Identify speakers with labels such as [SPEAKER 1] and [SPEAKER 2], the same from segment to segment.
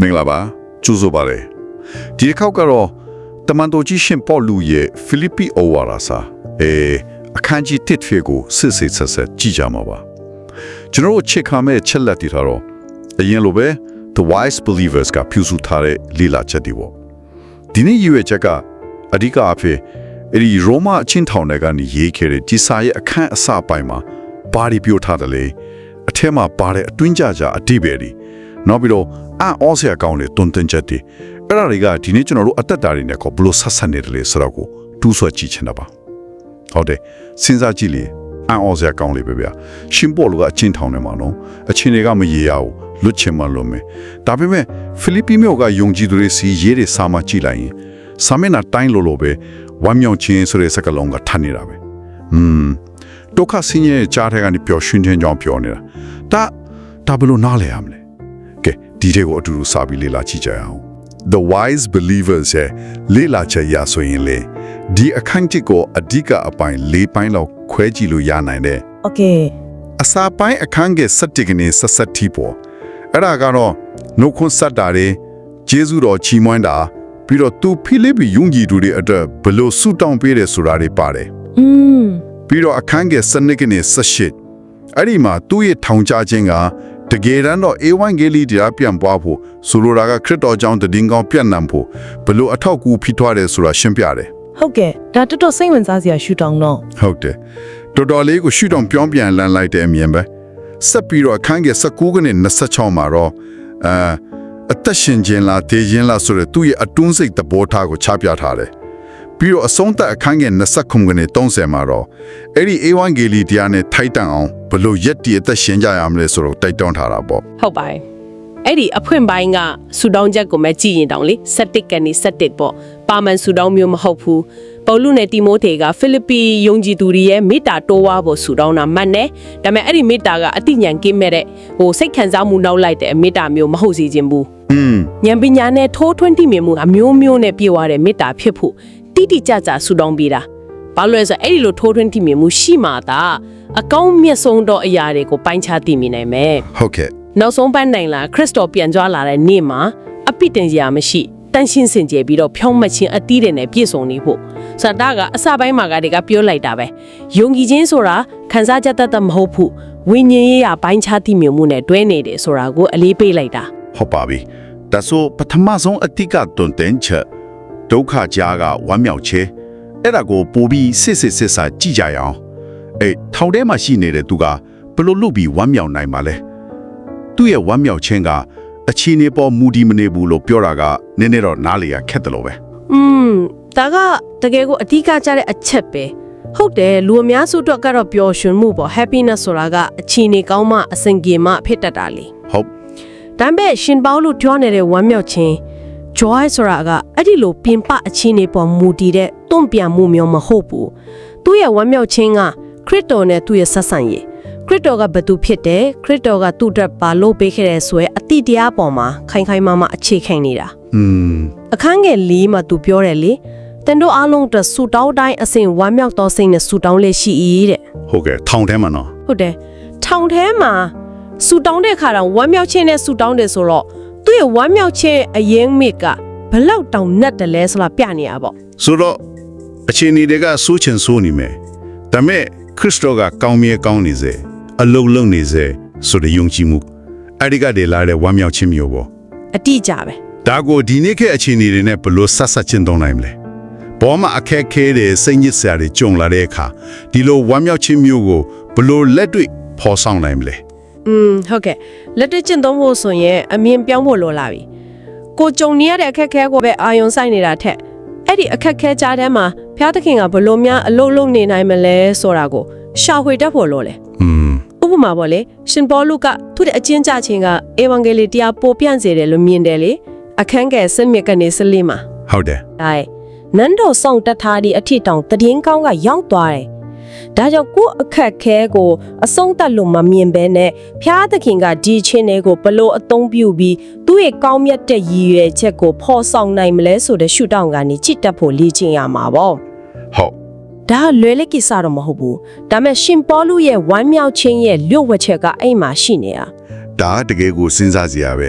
[SPEAKER 1] မင်္ဂလာပါကျူးဆိုပါလေဒီတစ်ခေါက်ကတော့တမန်တော်ကြီးရှင်ပေါလုရဲ့ဖိလိပ္ပိဩဝါဒစာအဲအခန်းကြီးတစ်ဖေကိုစစ်စစ်ဆက်ဆက်ကြည့်ကြမှာပါကျွန်တော်တို့ချက်ခါမဲ့ချက်လက်တည်ထားတော့အရင်လိုပဲ the wise believers ကပြုစုထားတဲ့လီလာချက်တွေပေါ့ဒီနေ့ရွေးချက်ကအဓိကအဖြစ်အဲ့ဒီရောမအချင်းထောင်တွေကနေရေးခဲ့တဲ့ဒီစာရဲ့အခန်းအစပိုင်းမှာဘာတွေပြောထားတယ်လဲအထက်မှာပါတဲ့အတွင်းကြကြအတိပဲတွေ နောက်ပြီးတော့အံ့ဩစရာကောင်းတဲ့တွန်တင်ချက်တွေအဲ့ဒါတွေကဒီနေ့ကျွန်တော်တို့အသက်တာတွေနဲ့ကောဘလို့ဆက်ဆက်နေတယ်လေဆိုတော့ကိုတူးဆွဲကြည့်ချင်တာပါဟုတ်တယ်စဉ်းစားကြည့်လေအံ့ဩစရာကောင်းလေပဲဗျာရှင်ပေါ်လူကအချင်းထောင်နေမှာနော်အချင်းတွေကမရေရဘူးလွတ်ချင်မှလွတ်မယ်ဒါပေမဲ့ဖိလိပ္ပိမြို့ကယုံကြည်သူတွေစီရေးတဲ့စာမကြည့်လိုက်ရင်စာမျက်နှာတိုင်းလိုလိုပဲဝမ်းမြောက်ခြင်းဆိုတဲ့စကားလုံးကထပ်နေတာပဲอืมဒုက္ခဆင်းရဲကြားထဲကနေပျော်ရွှင်ခြင်းကြောင့်ပြောနေတာဒါဒါဘယ်လိုနားလဲရမလဲကဲ ဒီထဲကိုအတူတူစာပြီးလေ့လာကြည့်ကြအောင် The Wise Believers ရဲ့လေ့လာချက်ရဆိုရင်လေဒီအခန်းတစ်ကိုအဓိကအပိုင်း၄ပိုင်းလောက်ခွဲကြည့်လို့ရနိုင်တယ်။
[SPEAKER 2] Okay
[SPEAKER 1] အစာပိုင်းအခန်းငယ်၁၁ကနေ၁၇ထိပေါ့အဲ့ဒါကတော့နှုတ်ခွန်းဆက်တာတွေဂျေဇုတော်ချီးမွမ်းတာပြီးတော့သူဖိလိပ္ပိယုံကြည်သူတွေအတွက်ဘလို့ဆုတောင်းပေးတယ်ဆိုတာတွေပါတယ်။
[SPEAKER 2] อืม
[SPEAKER 1] ပြီးတော့အခန်းငယ်၁၂ကနေ၁၈အဲ့ဒီမှာသူ့ရဲ့ထောင်ချခြင်းက တကယ်တမ်းတော့ဧဝံဂေလိတရားပြန်ပွားဖို့ဆိုလိုတာကခရစ်တော်ကြောင့်တည်ငောင်းပြန့်နှံ့ဖို့ဘလို့အထောက်အကူဖြစ်ထွားတယ်ဆိုတာရှင်းပြတယ်
[SPEAKER 2] ဟုတ်ကဲ့ဒါတော်တော်စိတ်ဝင်စားစရာရှူတောင်းတော့
[SPEAKER 1] ဟုတ်တယ်တော်တော်လေးကိုရှုထောင့်ပြောင်းပြန်လန်းလိုက်တဲ့အမြင်ပဲဆက်ပြီးတော့အခန်းငယ်19ကနေ26မှာတော့အာအသက်ရှင်ခြင်းလားဒေခြင်းလားဆိုတဲ့သူ့ရဲ့အတွန်းစိတ်သဘောထားကိုချပြထားတယ် ပြီးတော့အဆုံးသက်အခန်းငယ်29ကနေ30မှာတော့အဲ့ဒီဧဝံဂေလိတရားနဲ့ထိုက်တန်အောင်ဘလို့ရက်တည်အသက်ရှင်ကြရမလဲဆိုတော့တိုက်တွန်းထားတာပေါ့
[SPEAKER 3] ဟုတ်ပါတယ်အဲ့ဒီအဖွင့်ပိုင်းကဆူတောင်းချက်ကိုမကြည့်ရင်တောင်လေ7ကနေ7ပေါ့ပါမန်ဆူတောင်းမျိုးမဟုတ်ဘူးပေါလုနဲ့တီမိုသေကဖိလိပ္ပိယုံကြည်သူတွေရဲ့မေတ္တာတိုးဝါဖို့ဆူတောင်းတာမှတ်တယ်ဒါပေမဲ့အဲ့ဒီမေတ္တာကအတိညာဉ်ကင်းမဲ့တဲ့ဟိုစိတ်ခံစားမှုနောက်လိုက်တဲ့မေတ္တာမျိုးမဟုတ်စီခြင်းဘူး
[SPEAKER 1] อืม
[SPEAKER 3] ဉာဏ်ပညာနဲ့ထိုးထွင်းတိမြင်မှုအမျိုးမျိုးနဲ့ပြည့်ဝတဲ့မေတ္တာဖြစ်ဖို့ တိတိကျကျဆူတောင်းပေးတာဘာလို့လဲဆိုတော့အဲ့ဒီလိုထိုးထွင်းတိမြင်မှုရှိမှသာအကောင်းမြတ်ဆုံးသောအရာတွေကိုပိုင်းခြားသိမြင်နိုင်မယ်
[SPEAKER 1] ဟုတ်ကဲ့
[SPEAKER 3] နောက်ဆုံးပိုင်းနိုင်လာခရစ်တော်ပြန်ကြွလာတဲ့နေ့မှာအပိတင်စရာမရှိတန်ရှင်းစင်ကြယ်ပြီးတော့ဖြောင်းမချင်းအသီးတွေနဲ့ပြည့်စုံနေဖို့စတာကအစပိုင်းမှာကတည်းကပြောလိုက်တာပဲယုံကြည်ခြင်းဆိုတာခံစားချက်တတ်တတ်မဟုတ်ဘူးဝိညာဉ်ရေးရပိုင်းခြားသိမြင်မှုနဲ့တွဲနေတယ်ဆိုတာကိုအလေးပေးလိုက်တာ
[SPEAKER 1] ဟုတ်ပါပြီဒါဆိုပထမဆုံးအတိကတွန်တင်ချက် ဒုက္ခကြားကဝမ်းမြောက်ခြင်းအဲ့ဒါကိုပို့ပြီးစစ်စစ်စစ်စာကြည့်ကြရအောင်အေးထောင်ထဲမှာရှိနေတဲ့သူကဘယ်လို့လုပ်ပြီးဝမ်းမြောက်နိုင်မှာလဲသူ့ရဲ့ဝမ်းမြောက်ခြင်းကအခြေအနေပေါ်မူတည်မနေဘူးလို့ပြောတာကနည်းနည်းတော့နားလေရခက်တယ်လို့ပဲ
[SPEAKER 3] อืมဒါကတကယ်ကိုအဓိကကျတဲ့အချက်ပဲဟုတ်တယ်လူအများစုအတွက်ကတော့ပျော်ရွှင်မှုပေါ့ happiness ဆိုတာကအခြေအနေကောင်းမှအဆင်ပြေမှဖြစ်တတ်တာလေ
[SPEAKER 1] ဟုတ်
[SPEAKER 3] ဒါပေမဲ့ရှင်ပေါလုပြောနေတဲ့ဝမ်းမြောက်ခြင်း joy ဆိုတာကအဲ့ဒီလိုပြင်ပအခြေအနေပေါ်မူတည်တဲ့တွန့်ပြန်မှုမျိုးမဟုတ်ဘူးသူ့ရဲ့ဝမ်းမြောက်ခြင်းကခရစ်တော်နဲ့သူ့ရဲ့ဆက်ဆံရေးခရစ်တော်ကဘသူဖြစ်တယ်ခရစ်တော်ကသူ့အတွက်ဘာလုပ်ပေးခဲ့တယ်ဆိုရဲအတိတရားပေါ်မှာခိုင်ခိုင်မာမာအခြေခံနေတာ
[SPEAKER 1] อืม
[SPEAKER 3] အခန်းငယ်၄မှာသူပြောတယ်လေတန်တို့အားလုံးအတွက်ဆူတောင်းတိုင်းအစဉ်ဝမ်းမြောက်သောစိတ်နဲ့ဆူတောင်းလေးရှိ၏တဲ့
[SPEAKER 1] ဟုတ်ကဲ့ထောင်ထဲမှာနော်
[SPEAKER 3] ဟုတ်တယ်ထောင်ထဲမှာဆူတောင်းတဲ့ခါတော့ဝမ်းမြောက်ခြင်းနဲ့ဆူတောင်းတယ်ဆိုတော့ သူ့ရဲ့ဝမ်းမြောက်ခြင်းအရင်မြစ်ကဘလောက်တောင်နက်တယ်လဲဆိုတာပြနေရပါပေါ့
[SPEAKER 1] ဆိုတော့အခြေအနေတွေကစိုးချင်စိုးနေမယ်ဒါပေမဲ့ခရစ်တော်ကကောင်းမြဲကောင်းနေစေအလုံးလုံးနေစေဆိုတဲ့ယုံကြည်မှုအဲ့ဒီကတည်းလာတဲ့ဝမ်းမြောက်ခြင်းမျိုးပေါ့
[SPEAKER 3] အတိအကျပဲ
[SPEAKER 1] ဒါကိုဒီနေ့ခေတ်အခြေအနေတွေနဲ့ဘယ်လို့ဆက်ဆက်ချင်းသုံးနိုင်မလဲဘောမှာအခက်ခဲတဲ့စိတ်ညစ်စရာတွေကြုံလာတဲ့အခါဒီလိုဝမ်းမြောက်ခြင်းမျိုးကိုဘယ်လို့လက်တွေ့ဖော်ဆောင်နိုင်မလဲ
[SPEAKER 3] อืมဟုတ်ကဲ့ လက်တွေ့ကျင့်သုံးဖို့ဆိုရင်အမြင်ပြောင်းဖို့လိုလာပြီကိုကြုံနေရတဲ့အခက်အခဲကိုပဲအာယုံဆိုင်နေတာထက်အဲ့ဒီအခက်အခဲကြားထဲမှာဘုရားသခင်ကဘလို့များအလုံးလုံးနေနိုင်မလဲဆိုတာကိုရှာဖွေတတ်ဖို့လိုလေ
[SPEAKER 1] อืม
[SPEAKER 3] ဥပမာပေါ့လေရှင်ပေါလုကသူ့ရဲ့အချင်းကြခြင်းကအေဝံဂေလိတရားပို့ပြန့်စေတယ်လို့မြင်တယ်လေအခန်းကယ်စမြစ်ကနေစလေးမှာ
[SPEAKER 1] ဟုတ်တယ်
[SPEAKER 3] ဒါရဲ့နန်းတော်ဆောင်တတ်ထားသည့်အထစ်တောင်တည်င်းကောင်းကရောက်သွားတယ် ဒါကြောင့်ကိုယ့်အခက်ခဲကိုအဆုံးသတ်လို့မမြင်ဘဲနဲ့ဖျားသခင်ကဒီချင်းတွေကိုဘလို့အသုံးပြုပြီးသူ့ရဲ့ကောင်းမြတ်တဲ့ရည်ရွယ်ချက်ကိုဖော်ဆောင်နိုင်မလဲဆိုတဲ့ရှုထောင့်ကနေကြည့်တတ်ဖို့လေ့ကျင့်ရမှာပေါ့
[SPEAKER 1] ဟုတ်
[SPEAKER 3] ဒါကလွယ်လက်ကိစ္စတော့မဟုတ်ဘူးဒါပေမဲ့ရှင်ပေါလုရဲ့ဝမ်းမြောက်ခြင်းရဲ့လျှို့ဝှက်ချက်ကအဲ့မှာရှိနေတာ
[SPEAKER 1] ဒါတကယ်ကိုစဉ်းစားစရာပဲ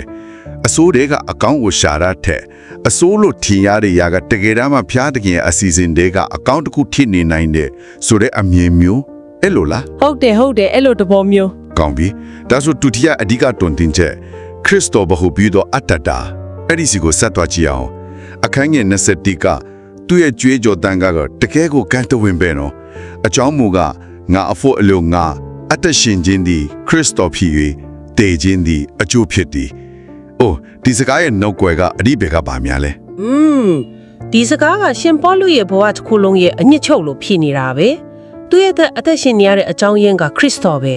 [SPEAKER 1] အစိုးတွေကအကောင့်ကိုရှာရတဲ့အစိုးလို့ထင်ရတဲ့ຢာကတကယ်တမ်းမှဖျားတကယ်အစီအစဉ်တွေကအကောင့်တစ်ခုဖြစ်နေနိုင်တဲ့ဆိုတဲ့အမြင်မျိုးအဲ့လိုလား
[SPEAKER 3] ဟုတ်တယ်ဟုတ်တယ်အဲ့လိုတဘောမျိုး
[SPEAKER 1] ကောင်းပြီဒါဆိုဒုတိယအဓိကတွန်တင်ချက်ခရစ်တော်ဘဟုပြီးတော့အတ္တတာအဲ့ဒီစီကိုဆက်သွားကြည့်အောင်အခန်းငယ်20ကသူ့ရဲ့ကြွေးကြော်တန်ကတော့တကယ်ကိုကန်တဝင်ပဲနော်အကြောင်းမူကငါအဖို့အလို့ငါအတ္တရှင်ခြင်းသည်ခရစ်တော်ဖြစ်၍တည်ခြင်းသည်အကျိုးဖြစ်သည် အိုးဒီစကားရဲ့နှုတ်ကွယ်ကအဓိပ္ပာယ်ကဘာများလဲ
[SPEAKER 4] อืมဒီစကားကရှင်ပေါလုရဲ့ဘဝတစ်ခုလုံးရဲ့အညစ်ချုပ်လို့ဖြစ်နေတာပဲသူ့ရဲ့အသက်ရှင်နေရတဲ့အကြောင်းရင်းကခရစ်တော်ပဲ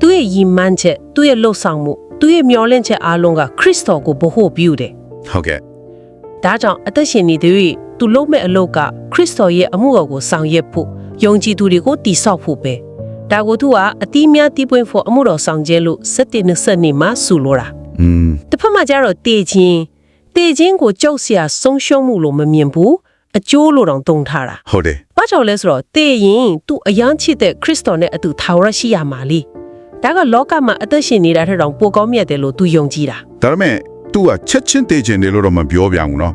[SPEAKER 4] သူ့ရဲ့ယီမန်းချက်သူ့ရဲ့လှုပ်ဆောင်မှုသူ့ရဲ့မျှော်လင့်ချက်အားလုံးကခရစ်တော်ကိုဗဟုပြုတယ်
[SPEAKER 1] ဟုတ်ကဲ့
[SPEAKER 4] ဒါကြောင့်အသက်ရှင်နေသူ၏သူလုံးမဲ့အလုပ်ကခရစ်တော်ရဲ့အမှုတော်ကိုဆောင်ရွက်ဖို့ယုံကြည်သူတွေကိုတည်ဆောက်ဖို့ပဲဒါကိုသူကအတိအများတည်ပွင့်ဖို့အမှုတော်ဆောင်ခြင်းလို့စက်တင်နှစ်ဆက်နေမှာဆူလိုတာ
[SPEAKER 1] อืม
[SPEAKER 4] တစ်ဖက်မှာကျတော့တေချင်းတေချင်းကိုကြောက်စရာဆုံးရှုံးမှုလို့မမြင်ဘူးအကျိုးလိုတော့တုံထားတာ
[SPEAKER 1] ဟုတ်တယ်
[SPEAKER 4] ဘာကြောင့်လဲဆိုတော့တေရင်သူအယမ်းချစ်တဲ့ခရစ်တော်နဲ့အတူထာဝရရှိရမှာလေဒါကလောကမှာအသက်ရှင်နေတာထက်တောင်ပိုကောင်းမြတ်တယ်လို့သူယုံကြည်တာ
[SPEAKER 1] ဒါပေမဲ့ तू ကချက်ချင်းတေချင်တယ်လို့တော့မပြောပြန်ဘူးနော်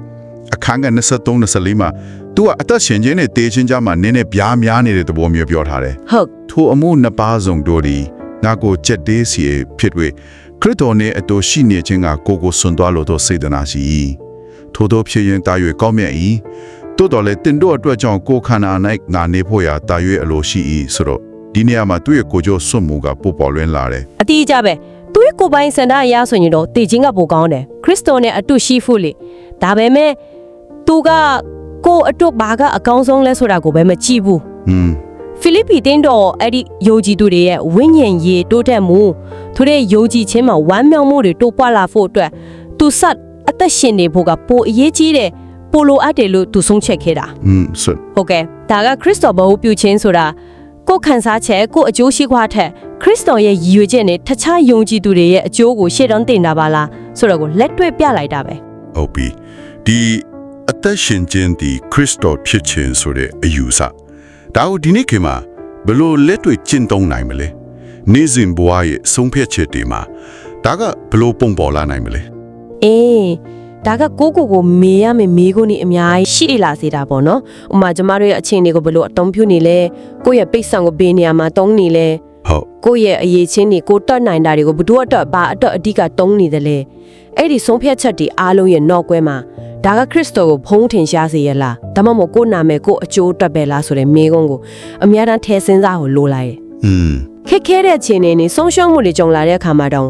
[SPEAKER 1] အခန်းက23 24မှာ तू ကအသက်ရှင်ခြင်းနဲ့တေချင်းကြမှာနင်းနဲ့ပြားများနေတဲ့သဘောမျိုးပြောထားတယ်
[SPEAKER 4] ဟုတ်
[SPEAKER 1] ထိုအမှုနှစ်ပါးစုံတို့ဒီငါကိုချက်တေးစီဖြစ်တွေ့ ခရစ်တော်နှင့်အတူရှိနေခြင်းကကိုယ်ကိုစွန့်သွားလို့သောစေတနာရှိ၏ထို့သောဖြစ်ရင်တာ၍ကောင်းမြတ်၏တိုးတော်လည်းတင်တို့အတွက်ကြောင့်ကိုယ်ခန္ဓာ၌ငါနေဖို့ရာတာ၍အလိုရှိ၏ဆိုတော့ဒီနေရာမှာသူ့ရဲ့ကိုယ်ကျိုးစွန့်မှုကပို့ပေါ်လွင်လာတယ်
[SPEAKER 2] အတိအကျပဲသူ့ရဲ့ကိုယ်ပိုင်စန္ဒအရာဆိုရင်တော့တည်ခြင်းကပိုကောင်းတယ်ခရစ်တော်နဲ့အတူရှိဖို့လေဒါပေမဲ့သူကကိုယ်အတွက်ဘာကအကောင်းဆုံးလဲဆိုတာကိုပဲမကြည့်ဘူး။
[SPEAKER 1] อืม
[SPEAKER 2] ဖိလိပ္ပိတင်းတော်အဲ့ဒီယုံကြည်သူတွေရဲ့ဝိညာဉ်ရေးတိုးတက်မှုသူတို့ရဲ့ယုံကြည်ခြင်းမှာဝမ်းမြောက်မှုတွေတိုးပွားလာဖို့အတွက်သူစတ်အသက်ရှင်နေဖို့ကပိုအရေးကြီးတယ်ပိုလိုအပ်တယ်လို့သူဆုံးဖြတ်ခဲ့တာ
[SPEAKER 1] อืมဆွတ်
[SPEAKER 2] ဟုတ်ကဲ့ဒါကခရစ်တော်ဘဟုပြုခြင်းဆိုတာကိုယ်ခံစားချက်ကိုယ်အကျိုးရှိခွားထက်ခရစ်တော်ရဲ့ရည်ရွယ်ချက်နဲ့တခြားယုံကြည်သူတွေရဲ့အကျိုးကိုရှေ့တန်းတင်တာပါလားဆိုတော့ကိုလက်တွေ့ပြလိုက်တာပဲ
[SPEAKER 1] ဟုတ်ပြီဒီအသက်ရှင်ခြင်းဒီခရစ်တော်ဖြစ်ခြင်းဆိုတဲ့အယူဆ ဒါကိုဒီနေ့ခေတ်မှာဘယ်လို့လက်တွေ့ကျင့်သုံးနိုင်မလဲနေ့စဉ်ဘဝရဲ့ဆုံးဖြတ်ချက်တွေမှာဒါကဘယ်လို့ပုံပေါ်လာနိုင်မလဲ
[SPEAKER 2] အေးဒါကကိုကိုကိုမေးရမယ်မေးခွန်းนี่အများကြီးရှိလာစေတာပေါ့နော်ဥပမာကျမတို့ရဲ့အခြေအနေကိုဘယ်လိုအတုံးပြုနေလဲကိုယ့်ရဲ့ပိတ်ဆံကိုဘယ်နေရာမှာတုံးနေလဲ
[SPEAKER 1] ဟုတ်
[SPEAKER 2] ကိုယ့်ရဲ့အရေးချင်းတွေကိုတတ်နိုင်တာတွေကိုဘယ်သူအတွက်ဘာအတွက်အဓိကတုံးနေတယ်လဲအဲ့ဒီဆုံးဖြတ်ချက်တွေအားလုံးရဲ့နောက်ကွဲမှာ ဒါကခရစ်တော်ကိုဖုံးထင်ရှားစေရလားဒါမှမဟုတ်ကိုယ့်နာမည်ကိုယ့်အကျိုးအတွက်ပဲလားဆိုတဲ့မေးခွန်းကိုအများတန်းထဲစဉ်းစားကိုလိုလိုက်တယ်
[SPEAKER 1] อืม
[SPEAKER 2] ခက်ခဲတဲ့အခြေအနေနဲ့ဆုံးရှုံးမှုတွေကြုံလာတဲ့အခါမှာတောင်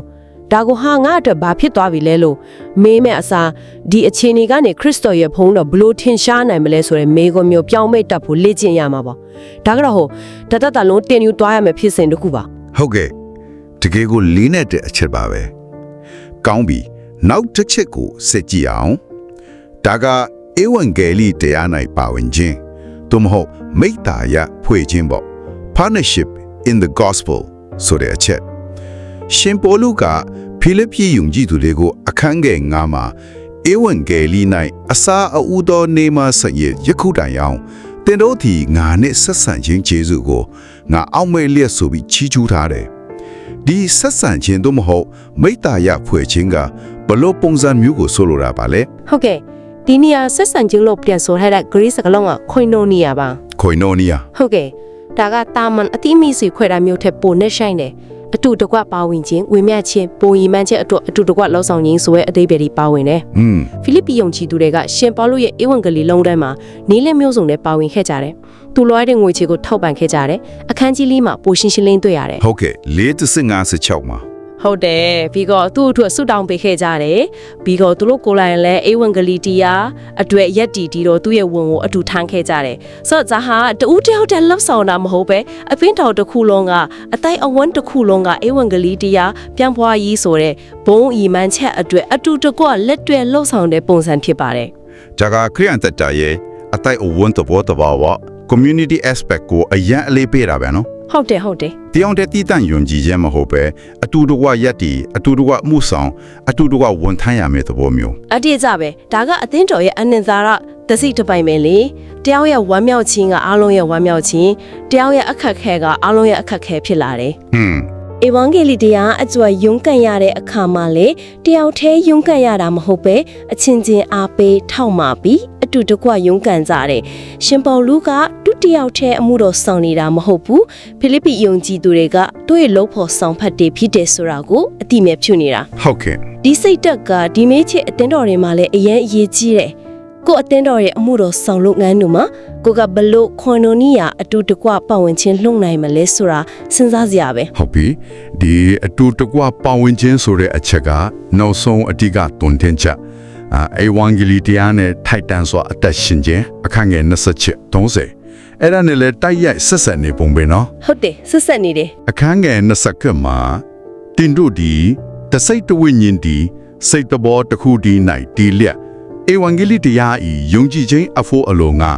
[SPEAKER 2] ဒါကိုဟာငါအတွက်ဘာဖြစ်သွားပြီလဲလို့မေးမဲ့အစားဒီအခြေအနေကနေခရစ်တော်ရဲ့ဖုံးတော်ဘလို့ထင်ရှားနိုင်မလဲဆိုတဲ့မေးခွန်းမျိုးပြောင်းမိတ်တက်ဖို့လေ့ကျင့်ရမှာပေါ့ဒါကတော့ဟိုတတတလုံးတင်ယူသွားရမယ်ဖြစ်စဉ်တစ်ခုပါ
[SPEAKER 1] ဟုတ်ကဲ့တကယ်ကိုလေးနဲ့တဲ့အချက်ပါပဲကောင်းပြီနောက်တစ်ချက်ကိုစစ်ကြည့်အောင် ဒါကဧဝံဂေလိတရား၌ပါဝင်ခြင်းသို့မဟုတ်မိတ္တာယဖွဲ့ခြင်းပေါ့ partnership in the gospel ဆိုတဲ့အချက်ရှင်ပေါလုကဖိလိပ္ပိယုံကြည်သူတွေကိုအခန်းငယ်9မှာဧဝံဂေလိ၌အစာအဥသောနေမဆက်ရယခုတိုင်အောင်တင်တို့သည်ငါနဲ့ဆက်ဆံခြင်းကျေးဇူးကိုငါအောက်မဲ့လျက်ဆိုပြီးချီးကျူးထားတယ်ဒီဆက်ဆံခြင်းတို့မဟုတ် မိတ္တာယဖွဲ့ခြင်းကဘလို့ပုံစံမျိုးကိုဆိုလိုတာပါလဲ
[SPEAKER 2] ဟုတ်ကဲ့ ဒီနေရာဆက်ဆံခြင်းလို့ပြန်ဆိုထားတဲ့ grace ကလုံးကခွင်နိုနီယာပါ
[SPEAKER 1] ခွေနိုနီယာ
[SPEAKER 2] ဟုတ်ကဲ့ဒါကတာမန်အတိအမိစီခွဲတာမျိုးထက်ပိုနဲ့ဆိုင်တယ်အတူတကွပါဝင်ခြင်းဝေမျှခြင်းပုံရီမှန်းခြင်းအတွက်အတူတကွလှောက်ဆောင်ခြင်းဆိုတဲ့အသေးပဲဒီပါဝင်တယ်
[SPEAKER 1] อืม
[SPEAKER 2] ဖိလိပ္ပိယုံချီသူတွေကရှင်ပေါလုရဲ့ဧဝံဂေလိလုံးတိုင်းမှာနေလက်မျိုးစုံနဲ့ပါဝင်ခဲ့ကြတယ်။သူလွှဲတဲ့ငွေချေကိုထောက်ပံ့ခဲ့ကြတယ်။အခန်းကြီးလေးမှာပိုရှင်းရှင်းလင်းတွေ့ရတယ်
[SPEAKER 1] ဟုတ်ကဲ့456မှာ။
[SPEAKER 2] ဟုတ်တယ်။ပြီးတော့သူ့အတွက်ဆုတောင်းပေးခဲ့ကြတယ်။ပြီးတော့သူတို့ကိုယ်တိုင်လည်းဧဝံဂေလိတရားအတွေ့ရက်တီတီတော့သူ့ရဲ့ဝန်ကိုအတူထမ်းခဲ့ကြတယ်။ဆိုတော့ဇာဟာတူတယောက်တည်းလှုပ်ဆောင်တာမဟုတ်ပဲအပင်းတော်တစ်ခုလုံးကအတိုင်းအဝန်းတစ်ခုလုံးကဧဝံဂေလိတရားပြန်ပွားရေးဆိုတဲ့ဘုံအီမန်ချက်အတွေ့အတူတကွလက်တွဲလှုပ်ဆောင်တဲ့ပုံစံဖြစ်ပါတယ်။
[SPEAKER 1] ဂျာကခရီးန်တတရဲ့အတိုက်အဝန်တဘောတဘာဝ community aspect ကိုအရင်အလေးပေးတာပဲနော်
[SPEAKER 2] ဟုတ်တယ်ဟုတ်တယ်
[SPEAKER 1] တယောက်တည်းတည်တံ့ယုံကြည်ခြင်းမဟုတ်ပဲအတူတကွရက်တီအတူတကွမှုဆောင်အတူတကွဝန်ထမ်းရမယ့်သဘောမျိုး
[SPEAKER 2] အတိအကျပဲဒါကအသင်းတော်ရဲ့အနင်္သာရသစိတစ်ပိုင်ပဲလေတယောက်ရဲ့ဝမ်းမြောက်ခြင်းကအားလုံးရဲ့ဝမ်းမြောက်ခြင်းတယောက်ရဲ့အခက်ခဲကအားလုံးရဲ့အခက်ခဲဖြစ်လာတယ်
[SPEAKER 1] ဟွန်း
[SPEAKER 2] အဧဝံဂေလိတရားအကျွမ်းယုံကန်ရတဲ့အခါမှာလေတယောက်တည်းယုံကန်ရတာမဟုတ်ပဲအချင်းချင်းအားပေးထောက်မှပြီးအတူတကွယုံကန်ကြတယ်ရှင်ပေါလုကဒု တိယတည်းအမှုတော်ဆောင်နေတာမဟုတ်ဘူးဖိလိပ္ပိယုံကြည်သူတွေကသူ့ရဲ့လုံဖို့ဆောင်ဖတ်တယ်ဖြစ်တယ်ဆိုတာကိုအတိအမဲ့ဖြစ်နေတာ
[SPEAKER 1] ဟုတ်ကဲ့
[SPEAKER 2] ဒီစိတ်တက်ကဒီမေးချစ်အတင်းတော်တွေမှာလည်းအရင်အရေးကြီးတယ်ကို့အတင်းတော်ရဲ့အမှုတော်ဆောင်လုပ်ငန်းတို့မှာကိုကဘလို့ခွန်နိုနီယာအတူတကွပတ်ဝန်းချင်းလှုပ်နိုင်မလဲဆိုတာစဉ်းစားစရာပဲ
[SPEAKER 1] ဟုတ်ပြီဒီအတူတကွပါဝင်ခြင်းဆိုတဲ့အချက်ကနောက်ဆုံးအဓိကတွန်တင်ချက်အာအေဝံဂေလိတရားနဲ့ထိုက်တန်စွာအသက်ရှင်ခြင်းအခန်းငယ်27 30 အဲ့ဒါနဲ့လည်းတိုက်ရိုက်ဆက်ဆက်နေပုံပဲနော်
[SPEAKER 2] ဟုတ်တယ်ဆက်ဆက်နေတယ်
[SPEAKER 1] အခန်းငယ်20ကမှာတင်တို့ဒီတစိတ်တဝိညာဉ်ဒီစိတ်တဘောတစ်ခုဒီ၌ဒီလျက်ဧဝံဂေလိတရားဤယုံကြည်ခြင်းအဖို့အလိုငါ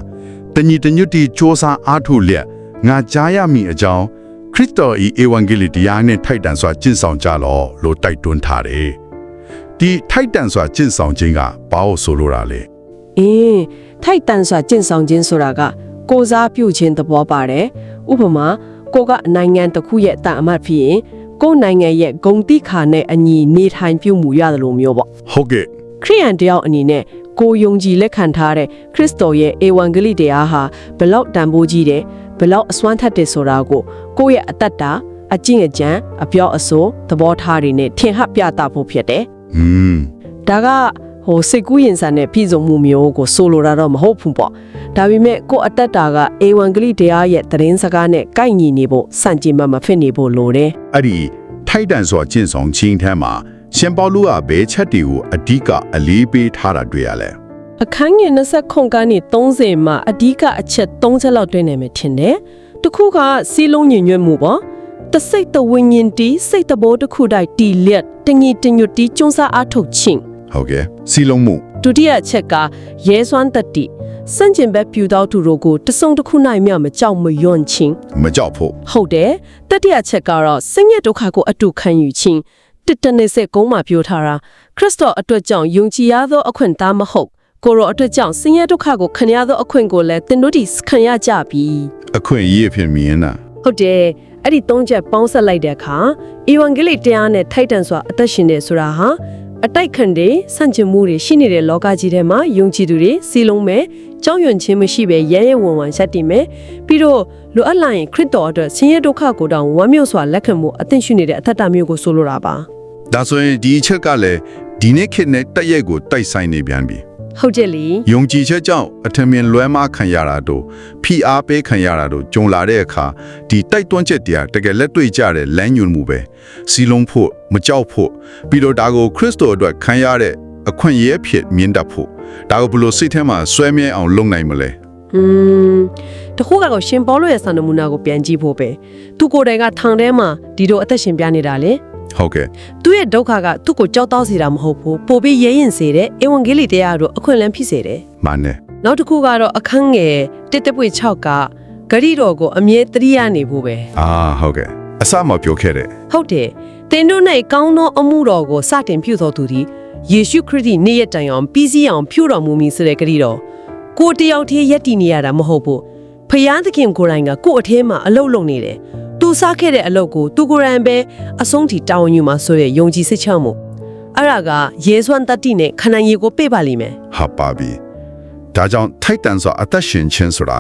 [SPEAKER 1] တညီတညွတ်တီစ조사အားထုတ်လျက်ငါကြားရမည်အကြောင်းခရစ်တော်ဤဧဝံဂေလိတရားနှင့်ထိုက်တန်စွာကျင့်ဆောင်ကြလော့လို့တိုက်တွန်းထားတယ်ဒီထိုက်တန်စွာကျင့်ဆောင်ခြင်းကဘာလို့ဆိုလိုတာလဲ
[SPEAKER 3] အင်းထိုက်တန်စွာကျင့်ဆောင်ခြင်းဆိုတာက ကိုစားပြုခြင်းသဘောပါတယ်ဥပမာကိုကနိုင်ငံတစ်ခုရဲ့အတန်အမတ်ဖြစ်ရင်ကိုယ်နိုင်ငံရဲ့ဂုံတိခါနဲ့အညီနေထိုင်ပြုမှုရတယ်လို့မျိုးပေါ့
[SPEAKER 1] ဟုတ်ကဲ့
[SPEAKER 3] ခရိယန်တယောက်အနေနဲ့ကိုယုံကြည်လက်ခံထားတဲ့ခရစ်တော်ရဲ့ဧဝံဂေလိတရားဟာဘလောက်တန်ဖိုးကြီးတယ်ဘလောက်အစွမ်းထက်တယ်ဆိုတာကိုကိုယ့်ရဲ့အတ္တတာအကျင့်အကြံအပြောအဆိုသဘောထားတွေနဲ့ထင်ဟပ်ပြသဖို့ဖြစ်တယ်
[SPEAKER 1] อืม
[SPEAKER 3] ဒါက ဟိုစိတ်ကူးရင်ဆန်တဲ့ပြည်စုံမှုမျိုးကိုဆိုလိုတာတော့မဟုတ်ဘူးပေါ့ဒါပေမဲ့ကိုယ့်အတ္တတာကဧဝံဂေလိတရားရဲ့သတင်းစကားနဲ့ကိုက်ညီနေဖို့စန့်ကျင်မှမဖြစ်နေဖို့လိုတယ်
[SPEAKER 1] အဲ့ဒီထိုက်တန်စွာကျင့်ဆောင်ခြင်းထဲမှာရှင်ပေါလုကဘယ်ချက်တွေကိုအဓိကအလေးပေးထားတာတွေ့ရလဲ
[SPEAKER 3] အခန်းငယ်20ခုကနေ30မှာအဓိကအချက်3ချက်လောက်တွင်းနေမယ်ထင်တယ်။တစ်ခုကစီးလုံးညင်ညွတ်မှုပေါ့။တစိတ်တဝိညာဉ်တီးစိတ်တဘောတစ်ခုတိုက်တီလျက်တငီတညွတ်တီကျုံစားအားထုတ်ခြင်း
[SPEAKER 1] ဟုတ်ကဲ့စီလုံးမှု
[SPEAKER 3] ဒုတိယအချက်ကရဲစွမ်းတတိစန့်ကျင်ဘက်ပြူတော်သူတို့ကိုတစုံတစ်ခုနိုင်မြမကြောက်မယွန့်ခြင်း
[SPEAKER 1] မကြောက်ဖို့
[SPEAKER 3] ဟုတ်တယ်တတိယချက်ကတော့ဆင်းရဲဒုက္ခကိုအတူခံယူခြင်းတစ်တနေစက်ကုန်းမှာပြောထားတာခရစ်တော်အတွက်ကြောင့်ယုံကြည်ရသောအခွင့်သားမဟုတ်ကိုရောအတွက်ကြောင့်ဆင်းရဲဒုက္ခကိုခံရသောအခွင့်ကိုလည်းသင်တို့ဒီခံရကြပြီ
[SPEAKER 1] အခွင့်အရေးအဖြစ်မြင်တာ
[SPEAKER 3] ဟုတ်တယ်အဲ့ဒီသုံးချက်ပေါင်းဆက်လိုက်တဲ့အခါဧဝံဂေလိတရားနဲ့ထိုက်တန်စွာအသက်ရှင်နေဆိုတာဟာ အတိုက်ခံတဲ့ဆန့်ကျင်မှုတွေရှိနေတဲ့လောကကြီးထဲမှာယုံကြည်သူတွေစီလုံးမဲ့ကြောက်ရွံ့ခြင်းမရှိပဲရဲရဲဝံဝံရှက်တည်မယ်ပြီးတော့လိုအပ်လာရင်ခရစ်တော်အတွက်ဆင်းရဲဒုက္ခကိုတောင်ဝမ်းမြောက်စွာလက်ခံမှုအသင့်ရှိနေတဲ့အသက်တာမျိုးကိုဆိုလိုတာပါ
[SPEAKER 1] ဒါဆိုရင်ဒီအချက်ကလည်းဒီနေ့ခေတ်နဲ့တက်ရက်ကိုတိုက်ဆိုင်နေပြန်ပြီ
[SPEAKER 3] ဟုတ်တယ်လီ
[SPEAKER 1] ယုံကြည်ချက်ကြောင့်အထင်မြင်လွဲမှားခံရတာတို့ဖိအားပေးခံရတာတို့ကြုံလာတဲ့အခါဒီတိုက်တွန်းချက်တရားတကယ်လက်တွေ့ကြတဲ့လမ်းညွှန်မှုပဲစီလုံးဖို့မကြောက်ဖို့ပြီးတော့ဒါကိုခရစ်တော်အတွက်ခံရတဲ့အခွင့်အရေးဖြစ်မြင်တတ်ဖို့ဒါကိုဘယ်လိုစိတ်ထဲမှာဆွဲမြဲအောင်လုပ်နိုင်မလဲ
[SPEAKER 3] อืมတခုကတော့ရှင်ပေါလုရဲ့စာနမူနာကိုပြန်ကြည့်ဖို့ပဲသူကိုယ်တိုင်ကထောင်ထဲမှာဒီလိုအသက်ရှင်ပြနေတာလေ
[SPEAKER 1] ဟုတ်ကဲ့
[SPEAKER 3] သူ့ရဲ့ဒုက္ခကသူ့ကိုကြောက်တောက်စေတာမဟုတ်ဘူးပိုပြီးရဲရင်စေတဲ့ဧဝံဂေလိတရားတို့အခွင့်အလမ်းဖြစ်စေတယ်
[SPEAKER 1] မှန်တယ်
[SPEAKER 3] နောက်တစ်ခုကတော့အခန်းငယ်တစ်တပွေ6ကဂရိတော်ကိုအမြဲတရိယာနေဖို့ပဲ
[SPEAKER 1] အာဟုတ်ကဲ့အစမပြောခဲ့တဲ့
[SPEAKER 3] ဟုတ်တယ်သင်တို့၌ကောင်းသောအမှုတော်ကိုစတင်ပြုတော်သူသည်ယေရှုခရစ်၏နေ့ရက်တိုင်အောင်ပြီးစီးအောင်ပြုတော်မူမည်ဆိုတဲ့ဂရိတော်ကိုယ်တယောက်တည်းယက်တည်နေရတာမဟုတ်ဘူးဖယားသခင်ကိုယ်တိုင်ကကိုယ့်အထဲမှာအလုတ်လုံနေတယ် သူစားခဲ့တဲ့အလုပ်ကိုသူကိုယ်တိုင်ပဲအဆုံးထိတာဝန်ယူမှာဆိုရယ်ယုံကြည်စိတ်ချမှုအဲ့ဒါကယေဆွမ်းတတ္တိနဲ့ခန္ဓာရည်ကိုပေးပါလိမ့်မယ်
[SPEAKER 1] ဟာပါပြီဒါကြောင့်ထိုက်တန်စွာအသက်ရှင်ခြင်းဆိုတာ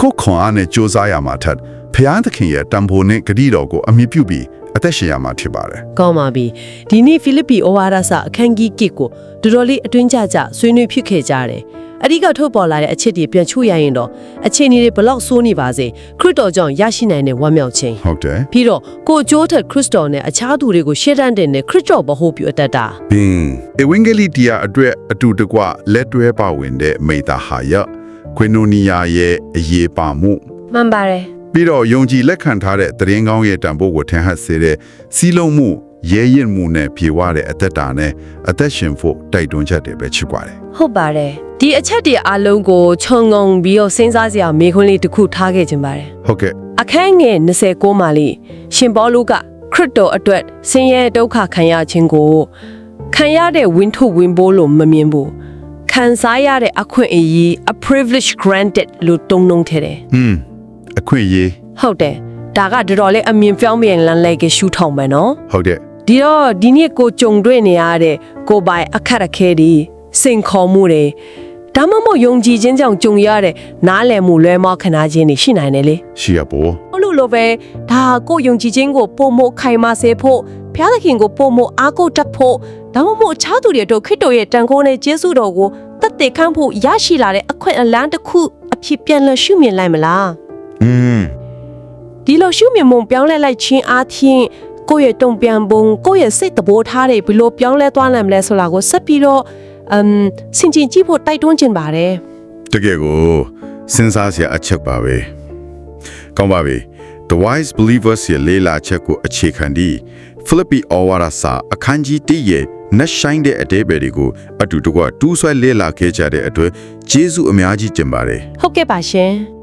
[SPEAKER 1] ကိုယ်ခွန်အားနဲ့ကြိုးစားရမှာထက်ဖျားသခင်ရဲ့တံပိုးနဲ့ဂတိတော်ကိုအမြင့်ပြုပြီးအသက်ရှင်ရမှာဖြစ်ပါတယ်
[SPEAKER 3] ကောင်းပါပြီဒီနေ့ဖိလိပ္ပိဩဝါဒစာအခန်းကြီးကိကိုတော်တော်လေးအတွင်းကြကြဆွေးနွေးဖြစ်ခဲ့ကြတယ် အဓိကထုတ်ပေါ်လာတဲ့အချက်တွေပြန်ချို့ရရင်တော့အခြေအနေတွေဘလောက်ဆိုးနေပါစေခရစ်တော်ကြောင့်ရရှိနိုင်တဲ့ဝမ်းမြောက်ခြင်း
[SPEAKER 1] ဟုတ်တယ်
[SPEAKER 3] ပြီးတော့ကိုအကျိုးထက်ခရစ်တော်နဲ့အခြားသူတွေကိုရှေ့တန်းတင်တဲ့ခရစ်တော်ဘဟုပြုအပ်တတ်တာ
[SPEAKER 1] ဘင်းအဝင်္ဂလိတရားအတွက်အတူတကွလက်တွဲပါဝင်တဲ့မိသားဟာယခွေနိုနီယာရဲ့အရေးပါမှု
[SPEAKER 2] မှန်ပါတယ်
[SPEAKER 1] ပြီးတော့ယုံကြည်လက်ခံထားတဲ့သတင်းကောင်းရဲ့တံပိုးကိုထင်ဟပ်စေတဲ့စီးလုံးမှု ရဲရင်မှုနဲ့ပြေဝတဲ့အသက်တာနဲ့အသက်ရှင်ဖို့တိုက်တွန်းချက်တွေပဲချစ်ပါတယ်
[SPEAKER 2] ဟုတ်ပါတယ်
[SPEAKER 3] ဒီအချက်တွေအလုံးကိုခြုံငုံပြီးတော့စဉ်းစားစရာမေခွန်းလေးတစ်ခုထားခဲ့ခြင်းပါတယ်
[SPEAKER 1] ဟုတ်ကဲ့
[SPEAKER 3] အခန်းငယ်29မှာလေးရှင်ပေါလုကခရစ်တော်အတွက်ဆင်းရဲဒုက္ခခံရခြင်းကိုခံရတဲ့ဝင်းထုတ်ဝင်းပိုးလို့မမြင်ဘူးခံစားရတဲ့အခွင့်အရေး a privilege granted လို့တုံ့နှုံထဲတယ်
[SPEAKER 1] อืมအခွင့်အရေး
[SPEAKER 3] ဟုတ်တယ်ဒါကတော်တော်လေးအမြင်ပြောင်းပြန်လန်းလိုက်ကရှူထောင်ပဲနော်
[SPEAKER 1] ဟုတ်တယ်
[SPEAKER 3] ဒီတော့ဒီနေ့ကိုကြုံတွေ့နေရတဲ့ကိုပိုင်အခက်အခဲတွေစိန်ခေါ်မှုတွေဒါမှမဟုတ်ယုံကြည်ခြင်းကြောင့်ကြုံရတဲ့နားလည်မှုလွဲမောက်ခနာခြင်းတွေရှိနိုင်တယ်လေ
[SPEAKER 1] ရှိရပေါ်
[SPEAKER 3] ဟုတ်လို့လို့ပဲဒါကိုယုံကြည်ခြင်းကိုပုံမခိုင်မာစေဖို့ဘုရားသခင်ကိုပုံမအားကိုးတတ်ဖို့ဒါမှမဟုတ်အခြားသူတွေတို့ခရစ်တော်ရဲ့တန်ခိုးနဲ့ကျေးဇူးတော်ကိုတတ်သိခံဖို့ရရှိလာတဲ့အခွင့်အလမ်းတစ်ခုအဖြစ်ပြန်လည်ရှုမြင်လိုက်မလား
[SPEAKER 1] อืม
[SPEAKER 3] ဒီလိုရှုမြင်မှုပြောင်းလဲလိုက်ခြင်းအားဖြင့် ကိုယ့်ရဲ့တုံ့ပြန်ပုံကိုယ့်ရဲ့စိတ်တဘောထားတွေဘယ်လိုပြောင်းလဲသွားနိုင်မလဲဆိုတာကိုဆက်ပြီးတော့အမ်စင်ကျင်ကြည့်ဖို့တိုက်တွန်းခြင်းပါတယ်
[SPEAKER 1] တကယ်ကိုစဉ်းစားစရာအချက်ပါပဲကောင်းပါပြီ The Wise Believers ရဲ့လေးလာချက်ကိုအခြေခံပြီး Philippi ဩဝါဒစာအခန်းကြီး1ရဲ့နှဆိုင်တဲ့အတေးပဲတွေကိုအတူတကွတူးဆွဲလေးလာခဲ့ကြတဲ့အတွက်ကျေးဇူးအများကြီးတင်ပါတယ်
[SPEAKER 3] ဟုတ်ကဲ့ပါရှင်